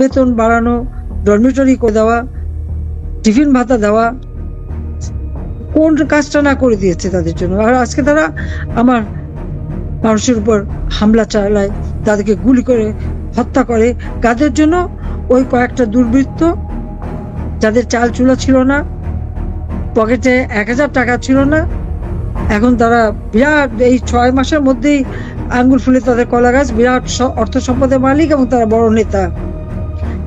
বেতন বাড়ানো ডরমিটরি করে দেওয়া, টিফিন ভাতা দেওয়া, কোন কাজটা না করে দিয়েছে তাদের জন্য। আর আজকে তারা আমার মানুষের উপর হামলা চালায়, তাদেরকে গুলি করে, হত্যা করে। কাদের জন্য ওই কয়েকটা দুর্বৃত্ত, যাদের চাল চুলা ছিল না, পকেটে এক হাজার টাকা ছিল না, এখন তারা বিরাট, এই ছয় মাসের মধ্যেই আঙ্গুল ফুলে তাদের কলা গাছ, বিরাট অর্থ সম্পদের মালিক এবং তারা বড় নেতা।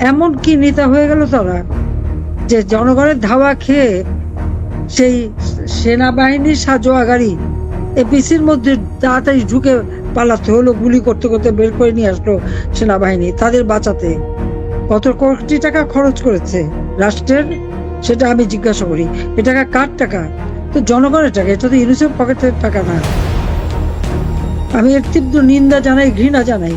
এমন কি নেতা হয়ে গেল তারা? যে জনগণের ধাওয়া খেয়ে সেই সেনাবাহিনীর সাজোয়া গাড়ি এপিসির মধ্যে তাড়াতাড়ি ঢুকে পালাতে হলো, গুলি করতে করতে বের করে নিয়ে আসলো সেনাবাহিনী তাদের বাঁচাতে। কত কোটি টাকা খরচ করেছে রাষ্ট্রের? সেটা আমি জিজ্ঞাসা করি। এ টাকা কার টাকা? তো জনগণের টাকা, এটা তো ইউনিসেফ পকেটের টাকা না। আমি এর তীব্র নিন্দা জানাই, ঘৃণা জানাই।